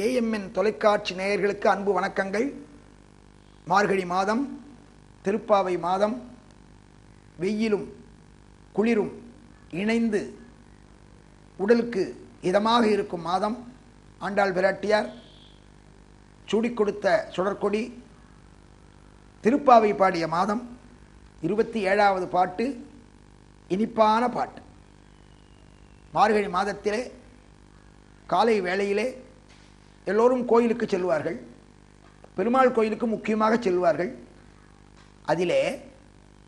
AMN தொலைக்காட்சி நேயர்களுக்கு அன்பு வணக்கங்கள். மார்கழி மாதம் திருப்பாவை மாதம் வெயிலும் குளிரும் இணைந்து உடலுக்கு இதமாக இருக்கும் மாதம். ஆண்டாள் விராட்டியார் சூடிக் கொடுத்த சுடற்கொடி திருப்பாவை பாடிய மாதம் இருபத்தி ஏழாவது பாட்டு இனிப்பான பாட்டு. மார்கழி மாதத்திலே காலை வேளையிலே எல்லோரும் கோயிலுக்கு செல்வார்கள். பெருமாள் கோயிலுக்கு முக்கியமாக செல்வார்கள். அதிலே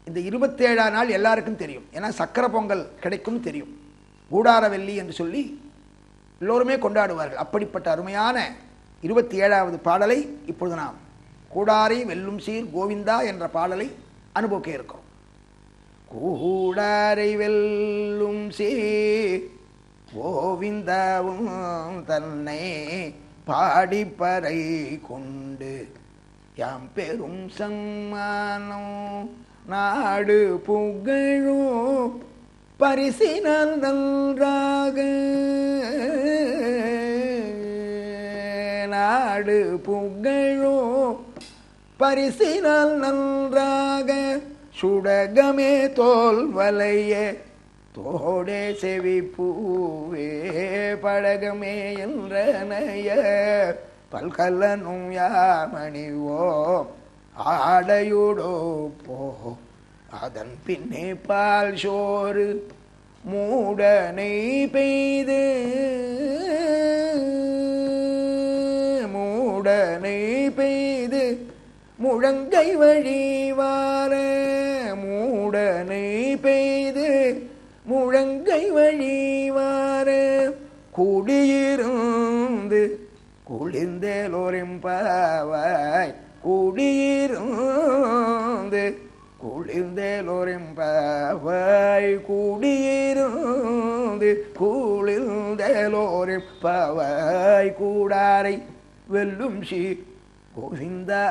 இந்த இருபத்தேழாம் நாள் எல்லாருக்கும் தெரியும். ஏன்னா சக்கர பொங்கல் கிடைக்கும் தெரியும். கூடாரவெள்ளி என்று சொல்லி எல்லோருமே கொண்டாடுவார்கள். அப்படிப்பட்ட அருமையான இருபத்தி ஏழாவது பாடலை இப்பொழுது நாம் கூடாரை வெல்லும் சீர் கோவிந்தா என்ற பாடலை அனுபவிக்க இருக்கிறோம். கூடாரை வெல்லும் சீர் கோவிந்தாவும் தன்னை பாடிப்பறை கொண்டு யாம் பெரும் சம்மானோ நாடு புகழோ பரிசினால் நன்றாக. நாடு புகழோ பரிசினால் நன்றாக. சுடகமே தோல் வலைய தோடே செவி பூவே படகமே என்றனைய பல்கலனும் யாமணிவோம் ஆடையுடோ போ. அதன் பின்னே பால் சோறு மூடனை பெய்து மூடனை பெய்து முழங்கை வழிவார மூடனை பெய்து முழங்கை வழிவார குடியிருந்து குளிர்ந்தேலோரின் பாவாய் குடியிருந்து குளிர்ந்தேலோரின் பாவாய் குடியிருந்து குளிர்ந்தேலோரின் பாவாய் கூடாரை வெல்லும் ஸ்ரீ கோவிந்தா.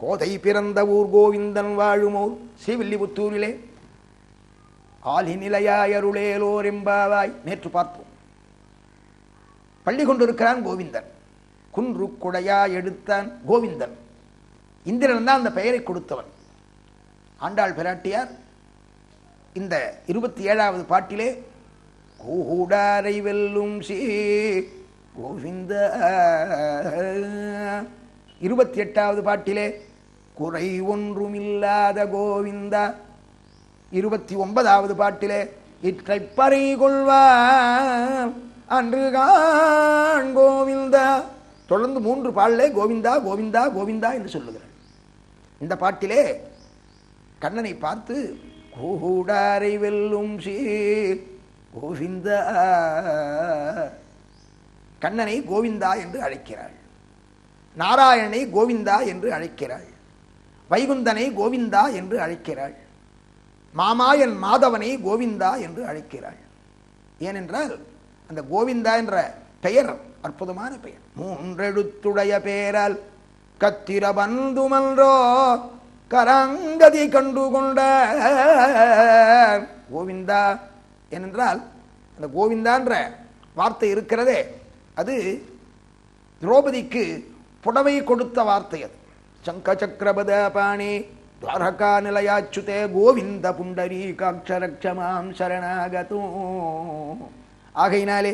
கோதை பிறந்த ஊர் கோவிந்தன் வாழுமோர் ஸ்ரீவில்லிபுத்தூரிலே. ஆலி நிலையாயருளேலோர் எம்பாவாய் நேற்று பார்த்தோம் பள்ளி கொண்டிருக்கிறான் கோவிந்தன். குன்று குடையா எடுத்தான் கோவிந்தன். இந்திரன் தான் அந்த பெயரை கொடுத்தவன். ஆண்டாள் பிராட்டியார் இந்த இருபத்தி ஏழாவது பாட்டிலே கூடாரை வெல்லும் சீ கோவிந்த. இருபத்தி எட்டாவது பாட்டிலே குறை ஒன்றுமில்லாத கோவிந்தா. இருபத்தி ஒன்பதாவது பாட்டிலே இற்றை பறை கொள்வார் அன்று கான் கோவிந்தா. தொடர்ந்து மூன்று பாடலே கோவிந்தா கோவிந்தா கோவிந்தா என்று சொல்லுகிறார். இந்த பாட்டிலே கண்ணனை பார்த்து கூடாரை வெல்லும் சீர் கோவிந்தா. கண்ணனை கோவிந்தா என்று அழைக்கிறாள். நாராயணனை கோவிந்தா என்று அழைக்கிறாள். வைகுந்தனை கோவிந்தா என்று அழைக்கிறாள். மாமாயன் மாதவனை கோவிந்தா என்று அழைக்கிறாள். ஏனென்றால் அந்த கோவிந்தா என்ற பெயர் அற்புதமான பெயர். மூன்றெழுத்துடைய பெயரால் கத்திர பந்துமன்றோ கரங்கதி கண்டு கொண்ட கோவிந்தா. ஏனென்றால் அந்த கோவிந்தான்ற வார்த்தை இருக்கிறதே அது திரௌபதிக்கு புடவை கொடுத்த வார்த்தை அது. சங்க துவாரகா நிலையாச்சுதே கோவிந்த புண்டரீகாட்சரக்ஷமாம் சரணாகதும் ஆகையினாலே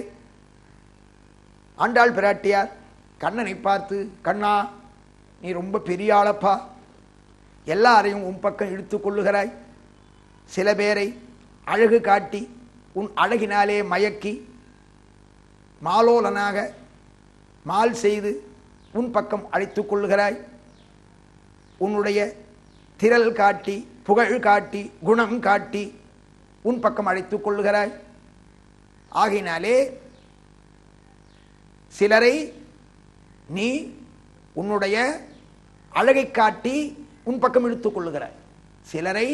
ஆண்டாள் பிராட்டியார் கண்ணனை பார்த்து கண்ணா நீ ரொம்ப பெரிய ஆளப்பா. எல்லாரையும் உன் பக்கம் இழுத்து கொள்ளுகிறாய். சில பேரை அழகு காட்டி உன் அழகினாலே மயக்கி மாலோலனாக மால் செய்து உன் பக்கம் அழைத்து கொள்ளுகிறாய். உன்னுடைய திரள் காட்டி புகழ் காட்டி குணம் காட்டி உன் பக்கம் அழைத்துக் கொள்ளுகிறாய். ஆகையினாலே சிலரை நீ உன்னுடைய அழகை காட்டி உன் பக்கம் இழுத்துக் கொள்ளுகிறாய். சிலரை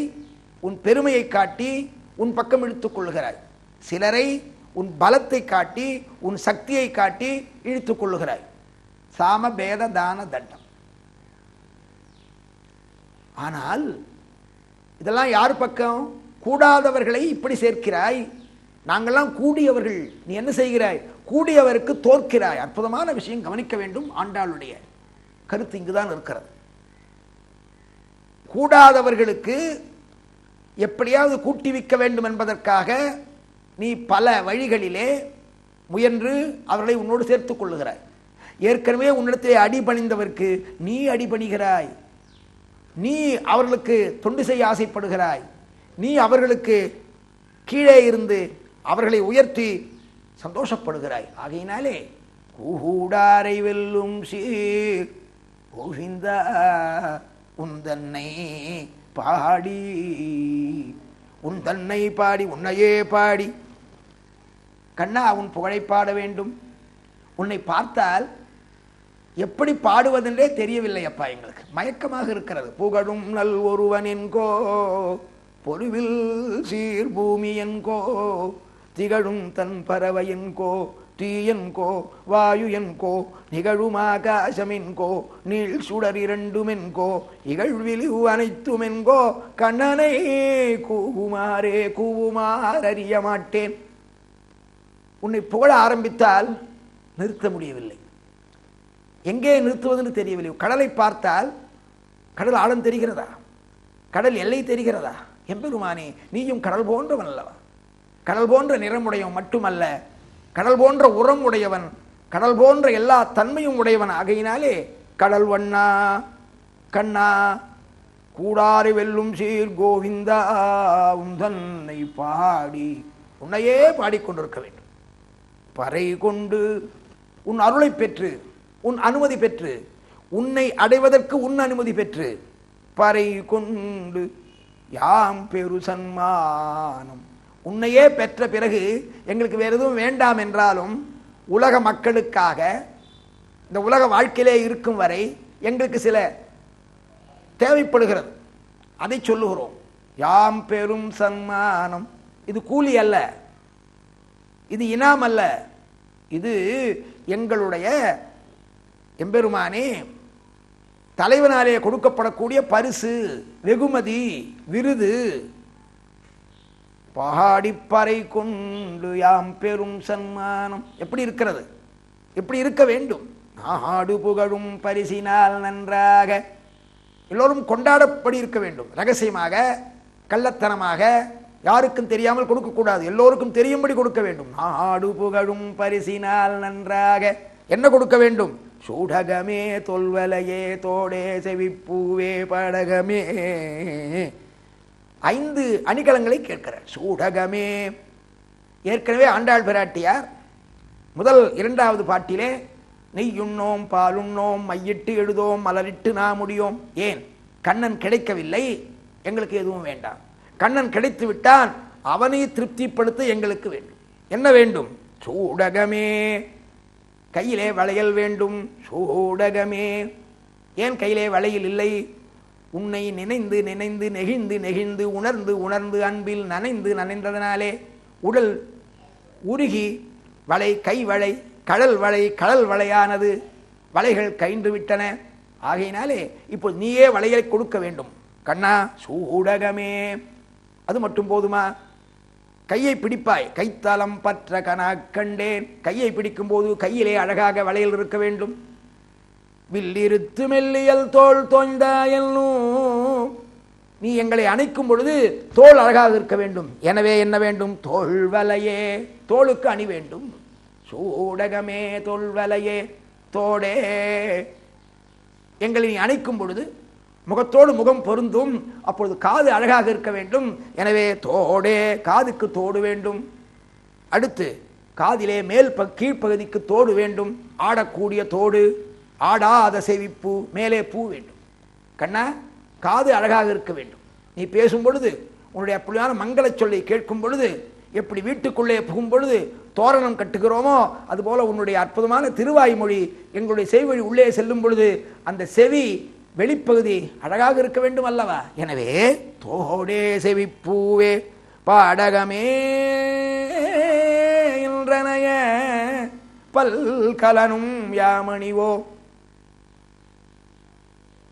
உன் பெருமையை காட்டி உன் பக்கம் இழுத்துக் கொள்ளுகிறாய். சிலரை உன் பலத்தை காட்டி உன் சக்தியை காட்டி இழுத்துக் கொள்ளுகிறாய். சாம பேத தான தண்டம். ஆனால் இதெல்லாம் யார் பக்கம்? கூடாதவர்களை இப்படி சேர்க்கிறாய். நாங்கள்லாம் கூடியவர்கள். நீ என்ன செய்கிறாய்? கூடியவருக்கு தோற்கிறாய். அற்புதமான விஷயம் கவனிக்க வேண்டும் ஆண்டாளுடைய கருத்து இங்குதான் இருக்கிறது. கூடாதவர்களுக்கு எப்படியாவது கூட்டிவிக்க வேண்டும் என்பதற்காக நீ பல வழிகளிலே முயன்று அவர்களை உன்னோடு சேர்த்துக் கொள்ளுகிறாய். ஏற்கனவே உன்னிடத்திலே அடிபணிந்தவர்க்கு நீ அடிபணிகிறாய். நீ அவர்களுக்கு தொண்டு செய்ய ஆசைப்படுகிறாய். நீ அவர்களுக்கு கீழே இருந்து அவர்களை உயர்த்தி சந்தோஷப்படுகிறாய். ஆகையினாலே கூடாரை வெல்லும் சீர் கோவிந்தா உந்தன்னை பாடி உன் தன்னை பாடி உன்னையே பாடி. கண்ணா உன் புகழை பாட வேண்டும். உன்னை பார்த்தால் எப்படி பாடுவதென்றே தெரியவில்லை அப்பா எங்களுக்கு. மயக்கமாக இருக்கிறது. புகழும் நல் ஒருவனென்கோ பொருவில் சீர் பூமி என்கோ திகழும் தன் பறவை என்கோ தீயன்கோ வாயு என்கோ நிகழும் ஆகாசமென்கோ நீள் சுடர் இரண்டுமென்கோ என்கோ அனைத்துமென்கோ கண்ணனை கூவுமாறே கூவுமார் அறிய மாட்டேன். உன்னை புகழ ஆரம்பித்தால் நிறுத்த முடியவில்லை. எங்கே நிறுத்துவதுன்னு தெரியவில்லை. கடலை பார்த்தால் கடல் ஆழம் தெரிகிறதா? கடல் எல்லை தெரிகிறதா? எம்பெருமானே நீயும் கடல் போன்றவன் அல்லவா? கடல் போன்ற நிறமுடையவன் மட்டுமல்ல கடல் போன்ற உரம் உடையவன் கடல் போன்ற எல்லா தன்மையும் உடையவன் ஆகையினாலே கடல் வண்ணா கண்ணா கூடாறு வெல்லும் சீர் கோவிந்தா உந்தன்னை பாடி உன்னையே பாடிக்கொண்டிருக்க வேண்டும். பறை கொண்டு உன் அருளை பெற்று உன் அனுமதி பெற்று உன்னை அடைவதற்கு உன் அனுமதி பெற்று பறை கொண்டு யாம் பெரு சன்மானம். உன்னையே பெற்ற பிறகு எங்களுக்கு வேறு எதுவும் வேண்டாம் என்றாலும் உலக மக்களுக்காக இந்த உலக வாழ்க்கையிலே இருக்கும் வரை எங்களுக்கு சில தேவைப்படுகிறது. அதை சொல்லுகிறோம். யாம் பெரும் சன்மானம். இது கூலி அல்ல. இது இனாம் அல்ல. இது எங்களுடைய எம்பெருமானே தலைவனாலே கொடுக்கப்படக்கூடிய பரிசு வெகுமதி விருது. பாடிப்பறை கொண்டு யாம் பெரும் சன்மானம். எப்படி இருக்கிறது? எப்படி இருக்க வேண்டும்? நாடு புகழும் பரிசினால் நன்றாக. எல்லோரும் கொண்டாடப்படி இருக்க வேண்டும். ரகசியமாக கள்ளத்தனமாக யாருக்கும் தெரியாமல் கொடுக்கக்கூடாது. எல்லோருக்கும் தெரியும்படி கொடுக்க வேண்டும். நாடு புகழும் பரிசினால் நன்றாக. என்ன கொடுக்க வேண்டும்? சூடகமே தொல்வலையே தோடே செவிப்பூவே படகமே. ஐந்து அணிகலங்களை கேட்கிறார். சூடகமே. ஏற்கனவே ஆண்டாள் பிராட்டியார் முதல் இரண்டாவது பாட்டிலே நெய்யுண்ணோம் பாலுண்ணோம் மையிட்டு எழுதோம் மலரிட்டு நான் முடியோம். ஏன்? கண்ணன் கிடைக்கவில்லை எங்களுக்கு எதுவும் வேண்டாம். கண்ணன் கிடைத்து விட்டான் அவனை திருப்திப்படுத்த எங்களுக்கு வேண்டும். என்ன வேண்டும்? சூடகமே. கையிலே வளையல் வேண்டும். சூடகமே. ஏன் கையிலே வளையல் இல்லை? உன்னை நினைந்து நினைந்து நெகிழ்ந்து நெகிழ்ந்து உணர்ந்து உணர்ந்து அன்பில் நனைந்து நனைந்ததனாலே உடல் உருகி வளை கை வளை கடல் வளை கடல் வளையானது வலைகள் கயின்று விட்டன. ஆகையினாலே இப்போ நீயே வளையலை கொடுக்க வேண்டும். கண்ணா சூடகமே. அது மட்டும் போதுமா? கையை பிடிப்பாய். கைத்தலம் பற்ற கனா கண்டேன். கையை பிடிக்கும் போது கையிலே அழகாக வளையல் இருக்க வேண்டும். வில்லிருத்து மெல்லியல் தோல் தோய்ந்தாயல்லும் நீ எங்களை அணைக்கும் பொழுது தோல் அழகாக இருக்க வேண்டும். எனவே என்ன வேண்டும்? தோல் வலையே. தோளுக்கு அணி வேண்டும். சூடகமே தோல் வலையே. தோடே. எங்களை நீ அணைக்கும் பொழுது முகத்தோடு முகம் பொருந்தும். அப்பொழுது காது அழகாக இருக்க வேண்டும். எனவே தோடே காதுக்கு தோடு வேண்டும். அடுத்து காதிலே மேல் ப கீழ்ப்பகுதிக்கு தோடு வேண்டும். ஆடக்கூடிய தோடு ஆடாத செவிப்பு மேலே பூ வேண்டும். கண்ணா காது அழகாக இருக்க வேண்டும். நீ பேசும் பொழுது உன்னுடைய அப்படியான மங்கள சொல்லை கேட்கும் பொழுது எப்படி வீட்டுக்குள்ளே புகும் பொழுது தோரணம் கட்டுகிறோமோ அதுபோல உன்னுடைய அற்புதமான திருவாய்மொழி எங்களுடைய செய்வழி உள்ளே செல்லும் பொழுது அந்த செவி வெளிப்பகுதி அழகாக இருக்க வேண்டும் அல்லவா? எனவே தோடே செவிப்பூவே பாடகமே இன்றனைய பல்கலனும் யாமணிவோ.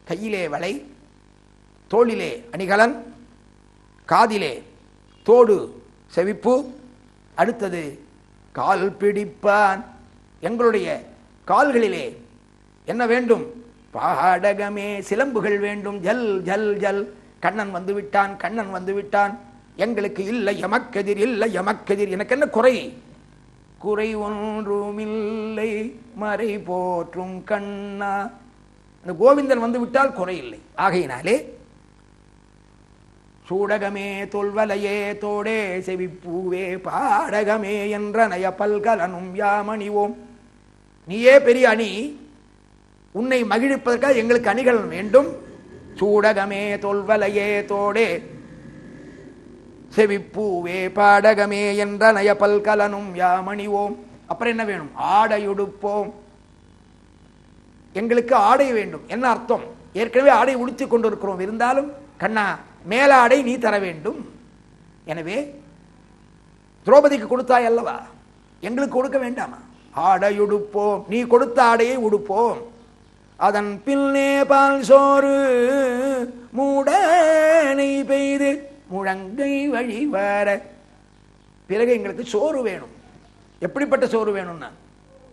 கையிலே வளை தோளிலே அணிகலன் காதிலே தோடு செவிப்பு அடுத்தது கால் பிடிப்பான். எங்களுடைய கால்களிலே என்ன வேண்டும்? பாடகமே சிலம்புகள் வேண்டும். ஜல் ஜல் ஜல். கண்ணன் வந்து விட்டான் கண்ணன் வந்து விட்டான் எங்களுக்கு இல்லை எமக்கெதிர் இல்லை எமக்கெதிர். எனக்கு என்ன குறை? குறை ஒன்றுமில்லை. மறை போற்றும் கண்ணா. இந்த கோவிந்தன் வந்து விட்டால் குறை இல்லை. ஆகையினாலே சூடகமே தொல்வலையே தோடே செவிப்பூவே பாடகமே என்ற நய பல்கலனும் யாமணிவோம். நீயே பெரிய அணி உன்னை மகிழ்ப்பதற்காக எங்களுக்கு அணிகள் வேண்டும். சூடகமே தொல்வலையே தோடே. செவிப்பூவே பாடகமே என்ற நய பல்கலனும் யாமணிவோம். அப்புறம் என்ன வேணும்? ஆடையுடுப்போம் எங்களுக்கு ஆடை வேண்டும். என்ன அர்த்தம்? ஏற்கனவே ஆடை உடுத்தி கொண்டிருக்கிறோம். இருந்தாலும் கண்ணா மேலாடை நீ தர வேண்டும். எனவே திரௌபதிக்கு கொடுத்தாய் அல்லவா? எங்களுக்கு கொடுக்க வேண்டாமா? ஆடையுடுப்போம் நீ கொடுத்த ஆடையை உடுப்போம். அதன் பின்னே பால் சோறு மூடனை பெய்து முழங்கை வழி வர. பிறகு எங்களுக்கு சோறு வேணும். எப்படிப்பட்ட சோறு வேணும்னா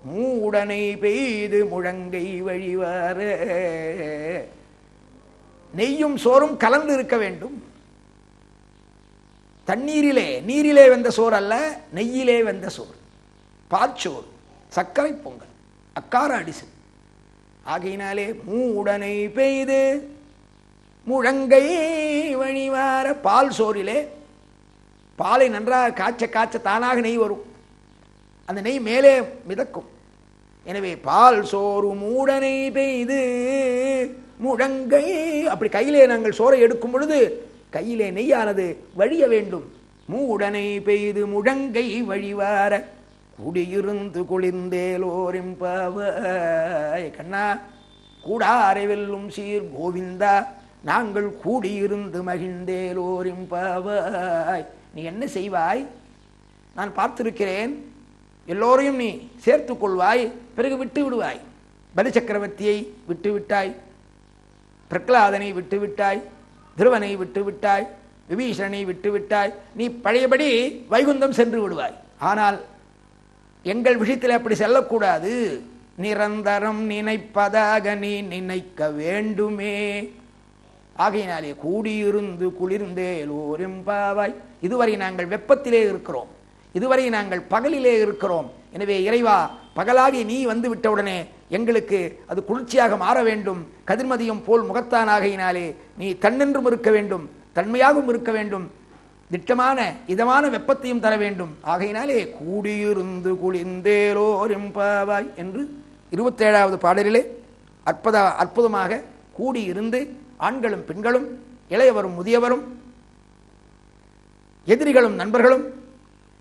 மூடனை பெய்து முழங்கை வழி வர. நெய்யும் சோறும் கலந்து இருக்க வேண்டும். தண்ணீரிலே நீரிலே வெந்த சோறு அல்ல நெய்யிலே வெந்த சோறு. பாற்சோறு சர்க்கரை பொங்கல் அக்கார அடிசு. ஆகையினாலே மூடனை பெய்து முழங்கை வழிவார பால் சோறிலே பாலை நன்றாக காய்ச்ச காய்ச்ச தானாக நெய் வரும். அந்த நெய் மேலே மிதக்கும். எனவே பால் சோறு மூடனை பெய்து முழங்கை அப்படி கையிலே நாங்கள் சோறை எடுக்கும் பொழுது கையிலே நெய்யானது வழிய வேண்டும். மூடனை பெய்து முழங்கை வழிவார குடியிருந்து குளிர்ந்தேலோரிம்பாவாய் கண்ணா கூடாரைவெல்லும் சீர் கோவிந்தா நாங்கள் கூடியிருந்து மகிழ்ந்தேலோரிம்பாவாய் நீ என்ன செய்வாய்? நான் பார்த்திருக்கிறேன். எல்லோரையும் நீ சேர்த்து கொள்வாய் பிறகு விட்டு விடுவாய். பலி சக்கரவர்த்தியை விட்டு விட்டாய் பிரகலாதனை விட்டு விட்டாய் திருவனை விட்டு விட்டாய் விபீஷணனை விட்டு விட்டாய். நீ பழையபடி வைகுந்தம் சென்று விடுவாய். ஆனால் எங்கள் விஷயத்தில் அப்படி செல்லக்கூடாது. நிரந்தரம் நினைப்பதாக நீ நினைக்க வேண்டுமே. ஆகையினாலே கூடியிருந்து குளிர்ந்தேலோரெம்பாவாய் இதுவரை நாங்கள் வெப்பத்திலே இருக்கிறோம். இதுவரை நாங்கள் பகலிலே இருக்கிறோம். எனவே இறைவா பகலாகி நீ வந்து விட்டவுடனே எங்களுக்கு அது குளிர்ச்சியாக மாற வேண்டும். கதிர்மதியம் போல் முகத்தானாகையினாலே நீ தன்னென்றும் இருக்க வேண்டும். தன்மையாகவும் இருக்க வேண்டும். திட்டமான இதமான வெப்பத்தையும் தர வேண்டும். ஆகையினாலே கூடியிருந்து குளிர்ந்தேலோரெம்பாவாய் என்று இருபத்தேழாவது பாடலிலே அற்புத அற்புதமாக கூடியிருந்து ஆண்களும் பெண்களும் இளையவரும் முதியவரும் எதிரிகளும் நண்பர்களும்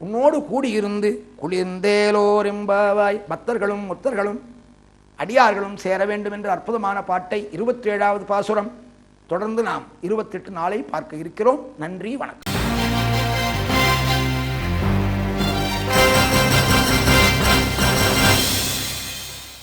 உன்னோடு கூடியிருந்து குளிர்ந்தேலோரெம்பாவாய் பக்தர்களும் முத்தர்களும் அடியார்களும் சேர வேண்டும் என்ற அற்புதமான பாட்டை இருபத்தி ஏழாவது பாசுரம் தொடர்ந்து நாம் இருபத்தெட்டு நாளை பார்க்க இருக்கிறோம். நன்றி வணக்கம்.